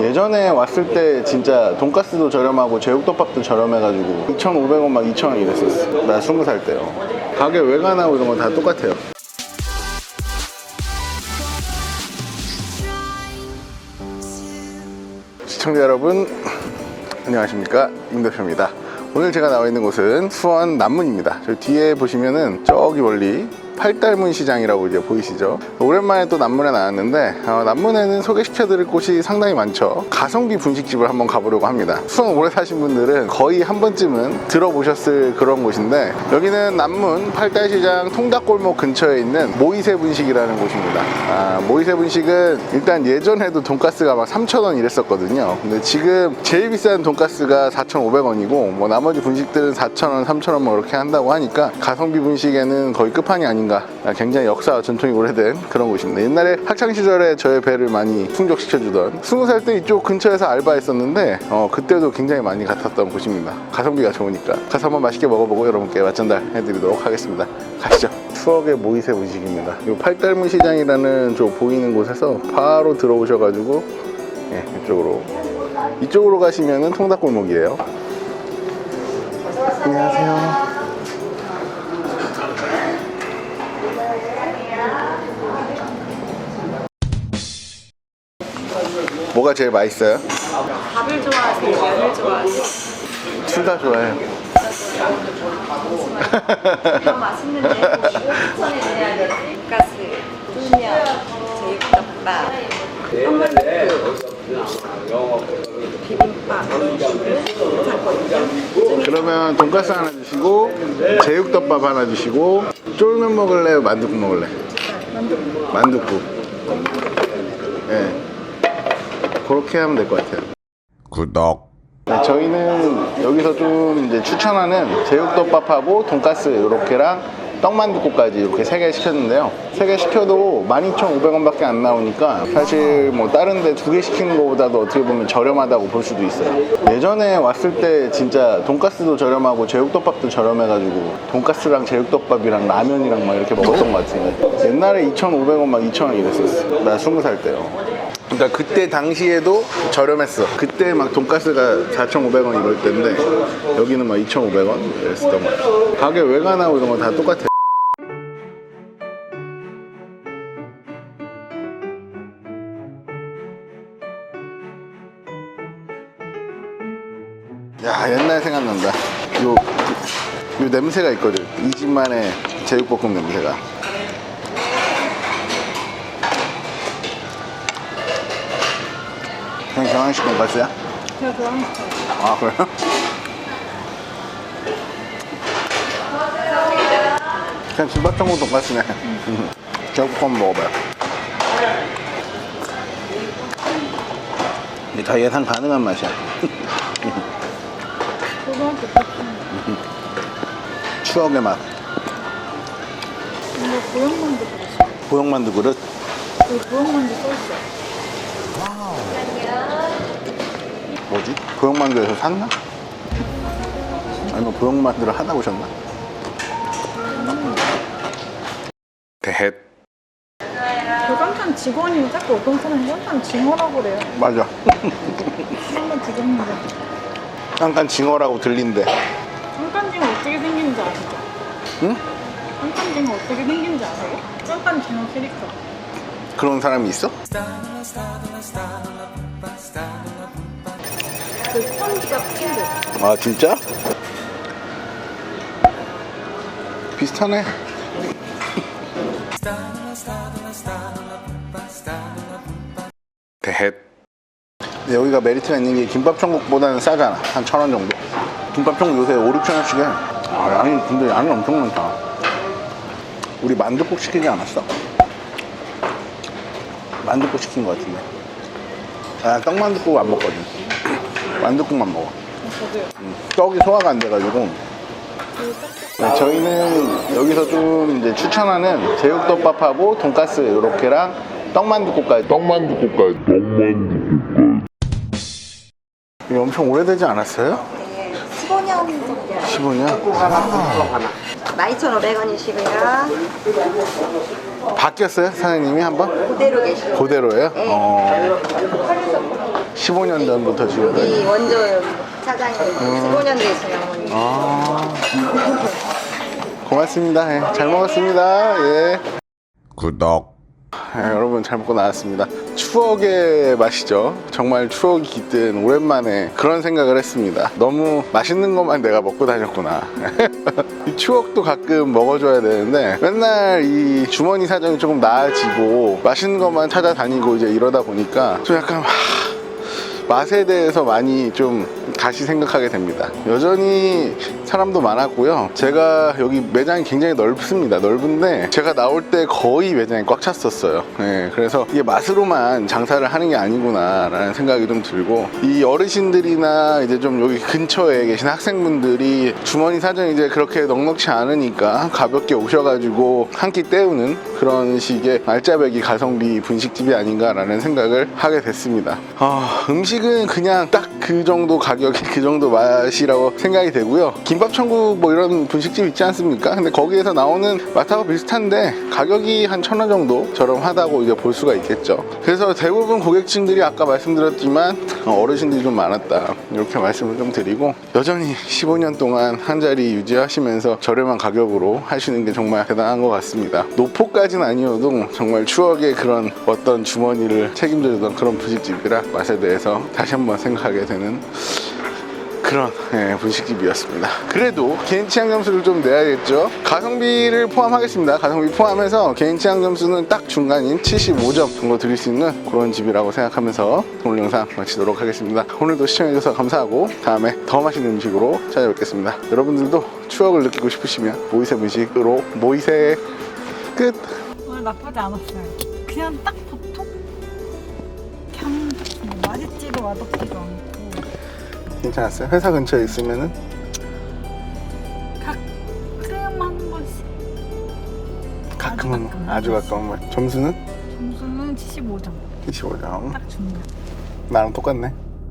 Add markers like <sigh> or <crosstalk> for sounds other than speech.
예전에 왔을 때 진짜 돈가스도 저렴하고 제육덮밥도 저렴해가지고 2,500원 막 2,000원 이랬었어. 나 20살 때요. 가게 외관하고 이런 거다 똑같아요. 시청자 여러분 안녕하십니까 임 대표입니다 오늘 제가 나와 있는 곳은 수원 남문입니다 저 뒤에 보시면은 저기 멀리 팔달문 시장이라고 이제 보이시죠? 오랜만에 또 남문에 나왔는데 어, 남문에는 소개시켜 드릴 곳이 상당히 많죠. 가성비 분식집을 한번 가보려고 합니다. 수원 오래 사신 분들은 거의 한 번쯤은 들어보셨을 그런 곳인데 여기는 남문 팔달시장 통닭골목 근처에 있는 모이세 분식이라는 곳입니다. 아, 모이세 분식은 일단 예전에도 돈가스가 막 3,000원 이랬었거든요. 근데 지금 제일 비싼 돈가스가 4,500원이고 뭐 나머지 분식들은 4,000원, 3,000원 뭐 이렇게 한다고 하니까 가성비 분식에는 거의 끝판이 아닌 가? 아, 굉장히 역사와 전통이 오래된 그런 곳입니다. 옛날에 학창시절에 저의 배를 많이 충족시켜주던 20살 때 이쪽 근처에서 알바했었는데 어, 그때도 굉장히 많이 같았던 곳입니다. 가성비가 좋으니까. 가서 한번 맛있게 먹어보고 여러분께 맛전달 해드리도록 하겠습니다. 가시죠. 추억의 모이세 분식입니다. 이 팔달문 시장이라는 저 보이는 곳에서 바로 들어오셔가지고 예, 이쪽으로. 이쪽으로 가시면은 통닭골목이에요. 안녕하세요 뭐가 제일 맛있어요? 밥을 좋아하세요? 면을 좋아하세요? 둘 다 좋아해요 너무 맛있는데 추천해 드려야 될 돈가스, 쫄면, 제육덮밥, 비빔밥, 장거리면 그러면 돈가스 하나 주시고 제육덮밥 하나 주시고 쫄면 먹을래요? 만둣국 먹을래? 만둣국 만둣국 예 그렇게 하면 될 것 같아요 구독 네, 저희는 여기서 좀 이제 추천하는 제육덮밥하고 돈가스 이렇게랑 떡만둣국까지 이렇게 세 개 시켰는데요. 세 개 시켜도 12,500원밖에 안 나오니까 사실 뭐 다른 데 두 개 시키는 것보다도 어떻게 보면 저렴하다고 볼 수도 있어요. 예전에 왔을 때 진짜 돈가스도 저렴하고 제육덮밥도 저렴해가지고 돈가스랑 제육덮밥이랑 라면이랑 막 이렇게 먹었던 것 같은데 옛날에 2,500원 막 2,000원 이랬었어. 나 20살 때요. 그러니까 그때 당시에도 저렴했어. 그때 막 돈가스가 4,500원 이럴 때인데 여기는 막 2,500원 이랬었던 것 같아. 가게 외관하고 이런 거 다 똑같아. 야 옛날 생각난다. 요, 요 냄새가 있거든. 이 집만의 제육볶음 냄새가. 그냥 경양식 돈가스야? 제가 좋아하는 스타일 아 그래요? 그냥 김밥전국 돈가스네. 음. 제육볶음 먹어봐요. 이게 다 예상 가능한 맛이야. 추억의 맛. 근데 고영만두 들었어요 보형만두 그릇? 고영만두 써있어 뭐지? 보형만두에서 샀나? 아니면 보형만두를 하다 오셨나? 대헷 그 깜짝 직원이 자꾸 어떤 사람이 깜짝 징어라고 그래요 맞아 한번 들었는데 약간 징어라고 들린대 깜깜징어 어떻게 생긴지 아시죠? 응? 깜깜징어 어떻게 생긴지 아세요? 깜깜징어 캐릭터 그런 사람이 있어? 그 스펀지밥 친구 아 진짜? 비슷하네. 대헷. 여기가 메리트가 있는 게 김밥 천국보다는 싸잖아. 한 천 원 정도. 김밥 천국 요새 5, 6천 원씩 해. 아, 양이 근데 양이 엄청 많다. 우리 만둣국 시키지 않았어? 만둣국 시킨 것 같은데. 아 떡만둣국 안 먹거든 만둣국만 먹어 저도요 떡이 소화가 안 돼가지고 네, 저희는 여기서 좀 이제 추천하는 제육덮밥하고 돈가스 이렇게랑 떡만둣국까지 떡만둣국까지 떡만둣국까지 이게 엄청 오래되지 않았어요? 15년 정도. 15년? 12,500원이시고요. 바뀌었어요? 사장님이 한번? 그대로 계시고. 그대로예요? 네. 어, 15년 전부터 지금까지. 이 원조 사장님 15년 되신 어머니. 아. 고맙습니다. 예, 잘 먹었습니다. 예. 구독 예, 여러분 잘 먹고 나왔습니다. 추억의 맛이죠. 정말 추억이 깃든 오랜만에 그런 생각을 했습니다. 너무 맛있는 것만 내가 먹고 다녔구나. <laughs> 이 추억도 가끔 먹어줘야 되는데 맨날 이 주머니 사정이 조금 나아지고 맛있는 것만 찾아다니고 이제 이러다 보니까 좀 약간 하, 맛에 대해서 많이 좀 다시 생각하게 됩니다. 여전히 사람도 많았고요. 제가 여기 매장이 굉장히 넓습니다. 넓은데 제가 나올 때 거의 매장이 꽉 찼었어요. 네, 그래서 이게 맛으로만 장사를 하는 게 아니구나 라는 생각이 좀 들고 이 어르신들이나 이제 좀 여기 근처에 계신 학생분들이 주머니 사정이 이제 그렇게 넉넉치 않으니까 가볍게 오셔가지고 한 끼 때우는 그런 식의 알짜배기 가성비 분식집이 아닌가라는 생각을 하게 됐습니다. 아, 음식은 그냥 딱 그 정도 가격에 그 정도 맛이라고 생각이 되고요. 김밥 천국 뭐 이런 분식집 있지 않습니까? 근데 거기에서 나오는 맛하고 비슷한데 가격이 한 천 원 정도 저렴하다고 이제 볼 수가 있겠죠. 그래서 대부분 고객층들이 아까 말씀드렸지만 어르신들이 좀 많았다 이렇게 말씀을 좀 드리고 여전히 15년 동안 한 자리 유지하시면서 저렴한 가격으로 하시는 게 정말 대단한 것 같습니다. 노포까지는 아니어도 정말 추억의 그런 어떤 주머니를 책임져 주던 그런 분식집이라 맛에 대해서 다시 한번 생각하게 되는 그런 예, 분식집이었습니다. 그래도 개인 취향 점수를 좀 내야겠죠. 가성비를 포함하겠습니다. 가성비 포함해서 개인 취향 점수는 딱 중간인 75점 정도 드릴 수 있는 그런 집이라고 생각하면서 오늘 영상 마치도록 하겠습니다. 오늘도 시청해주셔서 감사하고 다음에 더 맛있는 음식으로 찾아뵙겠습니다. 여러분들도 추억을 느끼고 싶으시면 모이세 분식으로 모이세 끝. 오늘 나쁘지 않았어요. 그냥 딱 보통 그냥 뭐 맛있지도 맛없지도 않고 괜찮았어요. 회사 근처에 있으면은 가끔 한 번씩 가끔은 가까운 아주 가까운 말. 점수는 점수는 75점 25점. 딱 중간. 나랑 똑같네.